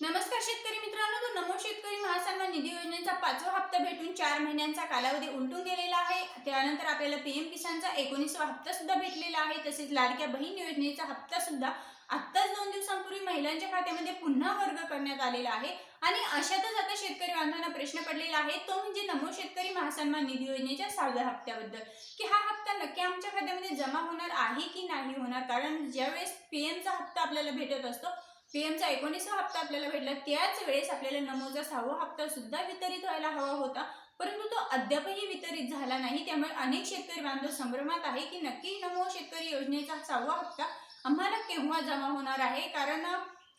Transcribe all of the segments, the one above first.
नमस्कार शेतकरी मित्रांनो तर नमो शेतकरी महासंघ निधी योजनेचा पाचवा हप्ता भेटून चार महिन्यांचा कालावधी उलटून गेलेला आहे. त्यानंतर आपल्याला पीएम किसानचा एकोणीसवा हप्ता सुद्धा भेटलेला आहे. तसेच लाडक्या बहीण योजनेचा हप्ता सुद्धा आत्ताच दोन दिवसांपूर्वी महिलांच्या खात्यामध्ये पुन्हा वर्ग करण्यात आलेला आहे. आणि अशातच आता शेतकरी बांधवांना प्रश्न पडलेला आहे तो म्हणजे नमो शेतकरी महासन्मान निधी योजनेच्या सहाव्या हप्त्याबद्दल. की हा हप्ता नक्की आमच्या खात्यामध्ये जमा होणार आहे की नाही होणार? कारण ज्यावेळेस पीएमचा हप्ता आपल्याला भेटत असतो पीएमचा एकोणीसवा हप्ता आपल्याला भेटला. त्याच वेळेस आपल्याला नमोचा सहावा हप्ता सुद्धा वितरित व्हायला हवा होता. परंतु तो अद्यापही वितरित झाला नाही. त्यामुळे अनेक शेतकरी बांधव संभ्रमात आहे की नक्की नमो शेतकरी योजनेचा सहावा हप्ता आम्हाला केव्हा जमा होणार आहे? कारण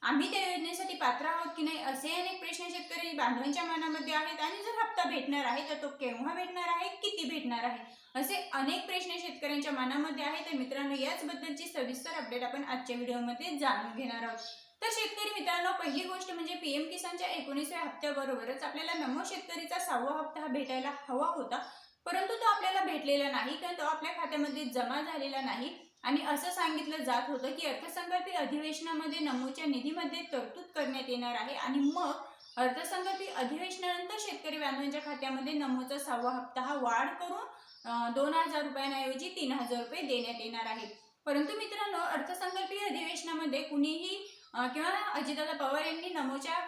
आम्ही त्या योजनेसाठी पात्र आहोत की नाही असे अनेक प्रश्न शेतकरी बांधवांच्या मनामध्ये आहेत. आणि जर हप्ता भेटणार आहे तर तो केव्हा भेटणार आहे? किती भेटणार आहे? असे अनेक प्रश्न शेतकऱ्यांच्या मनामध्ये आहेत. तर मित्रांनो याचबद्दलची सविस्तर अपडेट आपण आजच्या व्हिडिओमध्ये जाणून घेणार आहोत. तर शेतकरी मित्रांनो पहिली गोष्ट म्हणजे पीएम किसानच्या एकोणीसव्या हप्त्याबरोबरच आपल्याला नमो शेतकरीचा सहावा हप्ता हा भेटायला हवा होता. परंतु तो आपल्याला भेटलेला नाही कारण तो आपल्या खात्यामध्ये जमा झालेला नाही. आणि असं सांगितलं जात होतं की अर्थसंकल्पीय अधिवेशनामध्ये नमोच्या निधीमध्ये तरतूद करण्यात येणार आहे. आणि मग अर्थसंकल्पीय अधिवेशनानंतर शेतकरी बांधवांच्या खात्यामध्ये नमोचा सहावा हप्ता हा वाढ करून दोन हजार रुपयांऐवजी तीन हजार रुपये देण्यात येणार आहे. परंतु मित्रांनो अर्थसंकल्पीय अधिवेशनामध्ये कुणीही किंवा अजितदादा पवार यांनी नमोच्या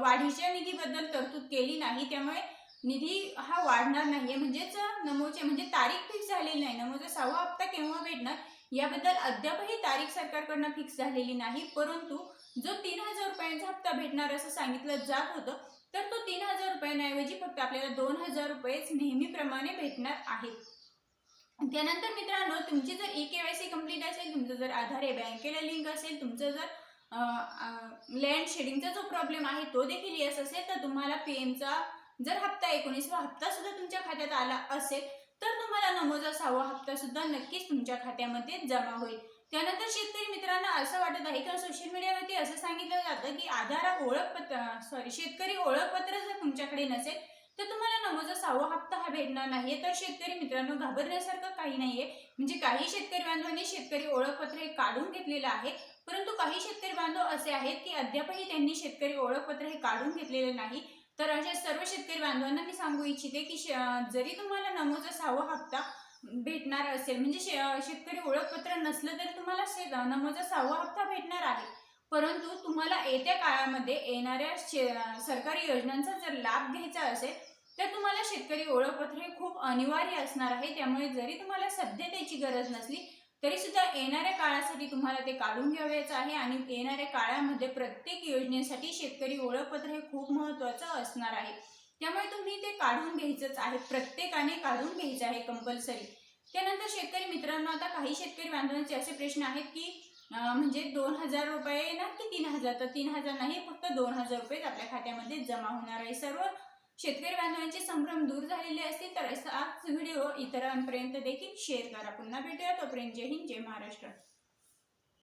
वाढीच्या निधीबद्दल तरतूद केली नाही त्यामुळे निधी हा वाढणार नाहीये. म्हणजेच नमोचे म्हणजे तारीख फिक्स झालेली नाही. नमोचा सहावा हप्ता केव्हा भेटणार याबद्दल अद्यापही तारीख सरकारकडनं फिक्स झालेली नाही. परंतु जो तीन हजार रुपयांचा हप्ता भेटणार असं सांगितलं जात होतं तर तो तीन हजार रुपयांऐवजी फक्त आपल्याला दोन हजार रुपयेच नेहमीप्रमाणे भेटणार आहेत. त्यानंतर मित्रांनो तुमची जर E K Y C complete असेल तुमचं जर आधार आहे बँकेला लिंक असेल तुमचं जर लँड शेडिंगचा जो प्रॉब्लेम आहे तो देखील येस असेल. तर तुम्हाला पी एमचा जर हप्ता एकोणीसवा हप्ता सुद्धा तुमच्या खात्यात आला असेल तर तुम्हाला नमोद सहावा हप्ता सुद्धा नक्कीच तुमच्या खात्यामध्ये जमा होईल. त्यानंतर शेतकरी मित्रांना असं वाटत आहे किंवा सोशल मीडियावरती असं सांगितलं जातं की आधार ओळखपत्र सॉरी शेतकरी ओळखपत्र जर तुमच्याकडे नसेल तर तुम्हाला नमोचा सहावा हप्ता हा भेटणार नाहीये तर शेतकरी मित्रांनो घाबरण्यासारखं काही नाहीये. म्हणजे काही शेतकरी बांधवांनी शेतकरी ओळखपत्र हे काढून घेतलेलं आहे परंतु काही शेतकरी बांधव असे आहेत की अद्यापही त्यांनी शेतकरी ओळखपत्र हे काढून घेतलेले नाही. तर अशा सर्व शेतकरी बांधवांना मी सांगू इच्छिते की शे- जरी तुम्हाला नमोचा सहावा हप्ता भेटणार असेल म्हणजे शे- शेतकरी ओळखपत्र नसलं तरी तुम्हाला शे- नमोचा सहावा हप्ता भेटणार आहे. परंतु तुम्हाला येत्या काळामध्ये येणाऱ्या शे- सरकारी योजनांचा जर लाभ घ्यायचा असेल तर तुम्हाला शेतकरी ओळखपत्र हे खूप अनिवार्य असणार आहे. त्यामुळे जरी तुम्हाला सध्या त्याची गरज नसली तरी सुद्धा येणाऱ्या काळासाठी तुम्हाला ते काढून घ्यावयाचं आहे आणि येणाऱ्या काळामध्ये प्रत्येक योजनेसाठी शेतकरी ओळखपत्र हे खूप महत्त्वाचं असणार आहे. त्यामुळे तुम्ही ते काढून घ्यायचंच आहे. प्रत्येकाने काढून घ्यायचं आहे कंपल्सरी. त्यानंतर शेतकरी मित्रांनो आता काही शेतकरी बांधवांचे असे प्रश्न आहेत की म्हणजे दोन हजार रुपये ना की तीन हजार? तर तीन हजार नाही फक्त दोन हजार रुपये आपल्या खात्यामध्ये जमा होणार आहे. सर्व शेतकरी बांधवांचे संभ्रम दूर झालेले असतील तर असाच व्हिडिओ इतरांपर्यंत देखील शेअर करा. पुन्हा भेटूया तोपर्यंत जय हिंद जय महाराष्ट्र.